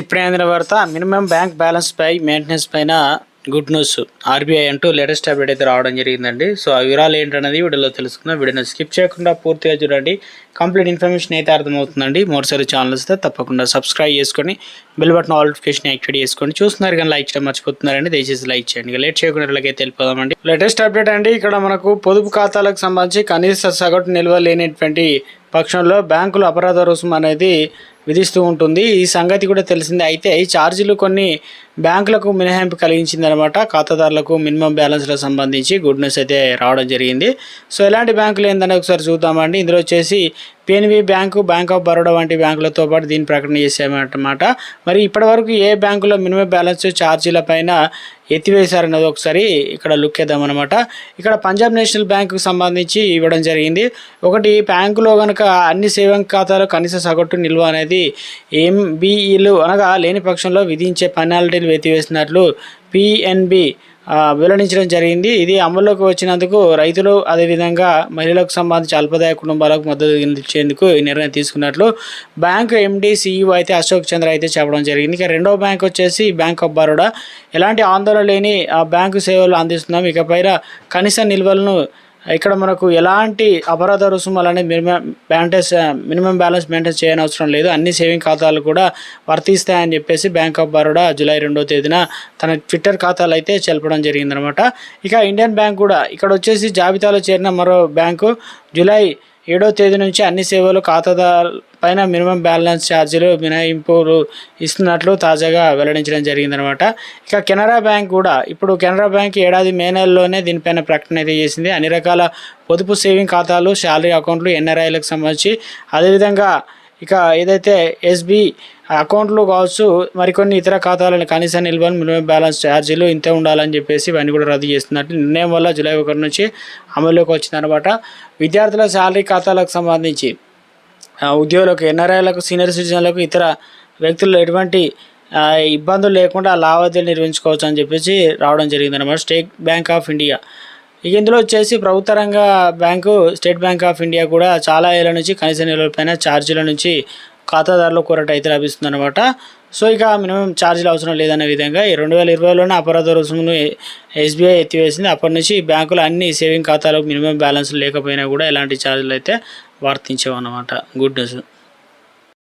ఇప్పుడే అందిన వార్త మినిమం బ్యాంక్ బ్యాలెన్స్ పై మెయింటెనెన్స్ పైన గుడ్ న్యూస్. ఆర్బీఐ అంటూ లేటెస్ట్ అప్డేట్ అయితే రావడం జరిగిందండి. సో ఆ వివరాలు ఏంటనేది వీడియోలో తెలుసుకుందాం. వీడియోని స్కిప్ చేయకుండా పూర్తిగా చూడండి. కంప్లీట్ ఇన్ఫర్మేషన్ అయితే అర్థమవుతుందండి. మరోసారి ఛానల్ వస్తే తప్పకుండా సబ్స్క్రైబ్ చేసుకొని బెల్ బటన్ నోటిఫికేషన్ యాక్టివేట్ చేసుకోండి. చూస్తున్నారు కానీ లైక్ చేయడం మర్చిపోతున్నారండి దయచేసి లైక్ చేయండి. లేట్ చేయకుండా ఇలాగైతే వెళ్ళిపోదామండి లేటెస్ట్ అప్డేట్ అండి. ఇక్కడ మనకు పొదుపు ఖాతాలకు సంబంధించి కనీస సగటు నిల్వ లేనటువంటి పక్షంలో బ్యాంకులు అపరాధ రుసుము అనేది విధిస్తూ ఉంటుంది. ఈ సంగతి కూడా తెలిసిందే. అయితే ఈ ఛార్జీలు కొన్ని బ్యాంకులకు మినహాయింపు కలిగించిందనమాట. ఖాతాదారులకు మినిమం బ్యాలెన్స్లకు సంబంధించి గుడ్ న్యూస్ అయితే రావడం జరిగింది. సో ఎలాంటి బ్యాంకులు ఏందని ఒకసారి చూద్దామండి. ఇందులో వచ్చేసి PNB bank bank of Baroda వంటి బ్యాంకులతో పాటు దీన్ని ప్రకటన చేసామన్నమాట మరి ఇప్పటివరకు ఏ బ్యాంకులో మినిమం బ్యాలెన్స్ ఛార్జీల పైన ఎత్తివేశారన్నది ఒకసారి ఇక్కడ లుక్ వేద్దాం అనమాట ఇక్కడ పంజాబ్ నేషనల్ బ్యాంకుకు సంబంధించి ఇవ్వడం జరిగింది. ఒకటి బ్యాంకులో కనుక అన్ని సేవింగ్ ఖాతాలు కనీస సగటు నిల్వ అనేది ఎంబీఈలు అనగా లేని పక్షంలో విధించే పెనాల్టీ పెనాల్టీలు ఎత్తివేసినట్లు పిఎన్బి వెల్లడించడం జరిగింది. ఇది అమల్లోకి వచ్చినందుకు రైతులు అదేవిధంగా మహిళలకు సంబంధించి అల్పదాయ కుటుంబాలకు మద్దతు ఇచ్చేందుకు ఈ నిర్ణయం తీసుకున్నట్లు బ్యాంకు ఎండీ సిఇఓ అయితే అశోక్ చంద్ర అయితే చెప్పడం జరిగింది. ఇక రెండో బ్యాంక్ వచ్చేసి బ్యాంక్ ఆఫ్ బరోడా ఎలాంటి ఆందోళన లేని ఆ బ్యాంకు సేవలు అందిస్తున్నాం. ఇకపైన కనీస నిల్వలను ఇక్కడ మనకు ఎలాంటి అపరాధ రుసుములు అనేది మినిమం బ్యాంటెస్ మినిమం బ్యాలెన్స్ మెయింటైన్ చేయని అవసరం లేదు. అన్ని సేవింగ్ ఖాతాలు కూడా వర్తిస్తాయని చెప్పేసి బ్యాంక్ ఆఫ్ బరోడా జూలై రెండో తేదీన తన ట్విట్టర్ ఖాతాలు అయితే చెలపడం జరిగిందనమాట. ఇక ఇండియన్ బ్యాంక్ కూడా ఇక్కడ వచ్చేసి జాబితాలో చేరిన మరో బ్యాంకు జూలై ఏడో తేదీ నుంచి అన్ని సేవలు ఖాతాదారు పైన మినిమం బ్యాలెన్స్ ఛార్జీలు మినహాయింపులు ఇస్తున్నట్లు తాజాగా వెల్లడించడం జరిగిందనమాట. ఇక కెనరా బ్యాంక్ కూడా ఇప్పుడు కెనరా బ్యాంక్ ఏడాది మే నెలలోనే దీనిపైన ప్రకటన అయితే చేసింది. అన్ని రకాల పొదుపు సేవింగ్ ఖాతాలు శాలరీ అకౌంట్లు ఎన్ఆర్ఐలకు సంబంధించి అదేవిధంగా ఇక ఏదైతే ఎస్బీ అకౌంట్లు కావచ్చు మరికొన్ని ఇతర ఖాతాలను కనీస నిల్వలు మినిమం బ్యాలెన్స్ ఛార్జీలు ఇంతే ఉండాలని చెప్పేసి ఇవన్నీ కూడా రద్దు చేస్తున్నట్టు నిర్ణయం వల్ల జూలై ఒకటి నుంచి అమల్లోకి వచ్చిందనమాట విద్యార్థుల శాలరీ ఖాతాలకు సంబంధించి ఉద్యోగులకు ఎన్ఆర్ఐలకు సీనియర్ సిటిజన్లకు ఇతర వ్యక్తులు ఎటువంటి ఇబ్బందులు లేకుండా లావాదేవీలు నిర్వహించుకోవచ్చు అని చెప్పేసి రావడం జరిగిందనమాట స్టేట్ బ్యాంక్ ఆఫ్ ఇండియా. ఇక ఇందులో వచ్చేసి ప్రభుత్వ రంగ bank state bank of India కూడా చాలా ఏళ్ళ నుంచి కనీస నిల్వలపైన ఛార్జీల నుంచి ఖాతాదారుల కొరట అయితే లభిస్తుంది అనమాట సో ఇక మినిమం ఛార్జీలు అవసరం లేదనే విధంగా ఈ రెండు వేల ఇరవైలోనే అపరాధ రుసుమును ఎస్బీఐ ఎత్తివేసింది. అప్పటి నుంచి బ్యాంకులు అన్ని సేవింగ్ ఖాతాలకు మినిమం బ్యాలెన్స్ లేకపోయినా కూడా ఎలాంటి ఛార్జీలు అయితే వర్తించేవన్నమాట. Good news.